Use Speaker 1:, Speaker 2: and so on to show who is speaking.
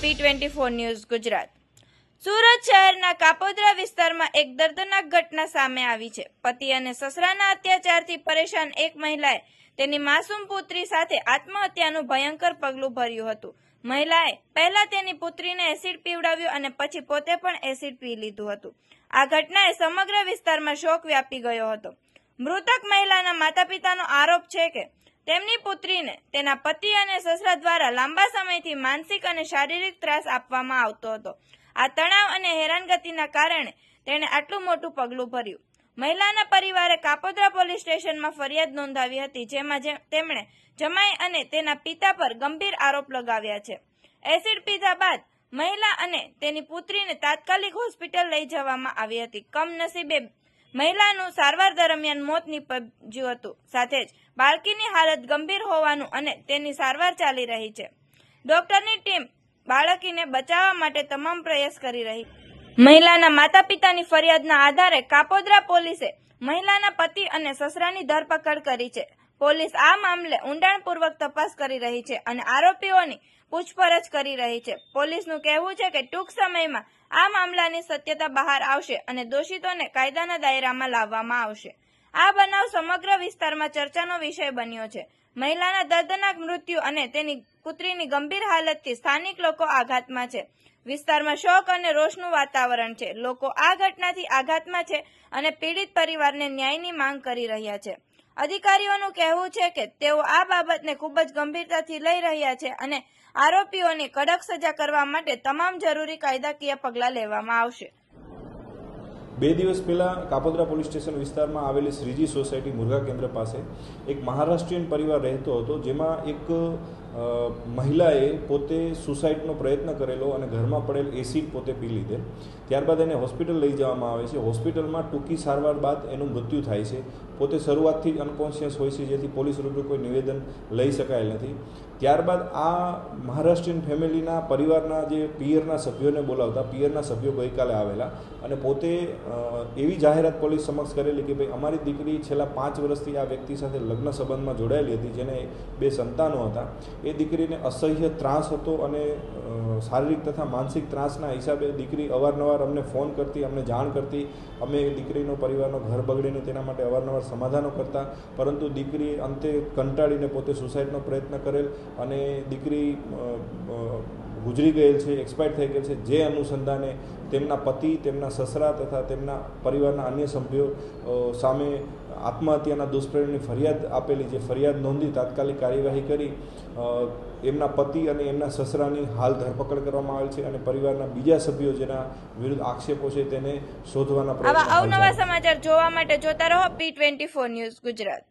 Speaker 1: P twenty four news Gujarat. Surat શહેરના કાપોદ્રા વિસ્તારમાં એક દર્દનાક ઘટના સામે આવી છે. પતિ અને સસરાના અત્યાચારથી પરેશાન એક મહિલાએ તેની માસૂમ પુત્રી સાથે આત્મહત્યાનું ભયંકર પગલું ભર્યું હતું. મહિલાએ પહેલા તેની પુત્રીને એસિડ પીવડાવ્યું અને પછી પોતે પણ એસિડ પી લીધું હતું. આ ઘટનાએ સમગ્ર વિસ્તારમાં શોક વ્યાપી ગયો હતો. મૃતક મહિલાના માતા પિતાનો આરોપ છે કે તેમની પુત્રીને તેના પતિ અને સસરા દ્વારા લાંબા સમયથી માનસિક અને શારીરિક ત્રાસ આપવામાં આવતો હતો. આ તણાવ અને હેરાનગતિના કારણે તેણે આટલું મોટું પગલું ભર્યું. મહિલાના પરિવારે કાપોદ્રા પોલીસ સ્ટેશનમાં ફરિયાદ નોંધાવી હતી, જેમાં તેમણે જમાઈ અને તેના પિતા પર ગંભીર આરોપ લગાવ્યા છે. એસિડ પીધા બાદ મહિલા અને તેની પુત્રીને તાત્કાલિક હોસ્પિટલ લઈ જવામાં આવી હતી. કમનસીબે મહિલાનું સારવાર દરમિયાન મોત નીપજ્યું હતું. સાથે જ બાળકીની હાલત ગંભીર હોવાનું અને તેની સારવાર ચાલી રહી છે. ડોક્ટરની ટીમ બાળકીને બચાવવા માટે તમામ પ્રયાસ કરી રહી. મહિલાના માતા પિતાની ફરિયાદના આધારે કાપોદ્રા પોલીસે મહિલાના પતિ અને સસરાની ધરપકડ કરી છે. પોલીસ આ મામલે ઊંડાણપૂર્વક તપાસ કરી રહી છે અને આરોપીઓની પૂછપરછ કરી રહી છે. પોલીસનું કહેવું છે કે ટૂંક સમયમાં આ મામલાની સત્યતા બહાર આવશે અને દોષિતોને કાયદાના દાયરામાં લાવવામાં આવશે. આ બનાવ સમગ્ર વિસ્તારમાં ચર્ચાનો વિષય બન્યો છે. મહિલાના દર્દનાક મૃત્યુ અને તેની પુત્રીની ગંભીર હાલતથી સ્થાનિક લોકો આઘાતમાં છે. વિસ્તારમાં શોક અને રોષનું વાતાવરણ છે. લોકો આ ઘટનાથી આઘાતમાં છે અને પીડિત પરિવારને ન્યાયની માંગ કરી રહ્યા છે. અધિકારીઓનું કહેવું છે કે તેઓ આ બાબતને ખૂબ જ ગંભીરતાથી લઈ રહ્યા છે અને આરોપીઓની કડક સજા કરવા માટે તમામ જરૂરી કાયદાકીય પગલાં લેવામાં આવશે.
Speaker 2: બે દિવસ પહેલાં કાપોદ્રા પોલીસ સ્ટેશન વિસ્તારમાં આવેલી શ્રીજી સોસાયટી મુરઘા કેન્દ્ર પાસે એક મહારાષ્ટ્રીયન પરિવાર રહેતો હતો, જેમાં એક મહિલાએ પોતે સુસાઇડનો પ્રયત્ન કરેલો અને ઘરમાં પડેલ એસિડ પોતે પી લીધેલ. ત્યારબાદ એને હોસ્પિટલ લઈ જવામાં આવે છે. હોસ્પિટલમાં ટૂંકી સારવાર બાદ એનું મૃત્યુ થાય છે. પોતે શરૂઆતથી જ અનકોન્શિયસ હોય છે, જેથી પોલીસ રૂબરૂ કોઈ નિવેદન લઈ શકાયેલ નથી. ત્યારબાદ આ મહારાષ્ટ્રીયન ફેમિલીના પરિવારના જે પિયરના સભ્યોને બોલાવતા, પિયરના સભ્યો ગઈકાલે આવેલા અને પોતે એવી જાહેરાત પોલીસ સમક્ષ કરેલી કે ભાઈ અમારી દીકરી છેલ્લા પાંચ વર્ષથી આ વ્યક્તિ સાથે લગ્ન સંબંધમાં જોડાયેલી હતી, જેને બે સંતાનો હતા. એ દીકરીને અસહ્ય ત્રાસ હતો અને શારીરિક તથા માનસિક ત્રાસના હિસાબે દીકરી અવારનવાર અમને ફોન કરતી, અમને જાણ કરતી. અમે દીકરીનો પરિવારનો ઘર બગડીને તેના માટે અવારનવાર સમાધાનો કરતા. પરંતુ દીકરી અંતે કંટાળીને પોતે સુસાઇડનો પ્રયત્ન કરેલ અને દીકરી ગુજરી ગયેલ છે એક્સપાયર થઈ ગયેલ છે જે અનુસંધાને તેમના પતિ તેમના સસરા તથા તેમના પરિવારના અન્ય સભ્યો સામે આત્મહત્યાના દુષ્પ્રેરણની ફરિયાદ આપેલી જે ફરિયાદ નોંધી તાત્કાલિક કાર્યવાહી કરી એમના પતિ અને એમના સસરાની હાલ ધરપકડ કરવામાં આવેલ છે અને પરિવારના બીજા સભ્યો જેના વિરુદ્ધ આક્ષેપો છે તેને શોધવાના પ્રયત્ન
Speaker 1: અવનવા સમાચાર જોવા માટે જોતા રહો P twenty four news Gujarat.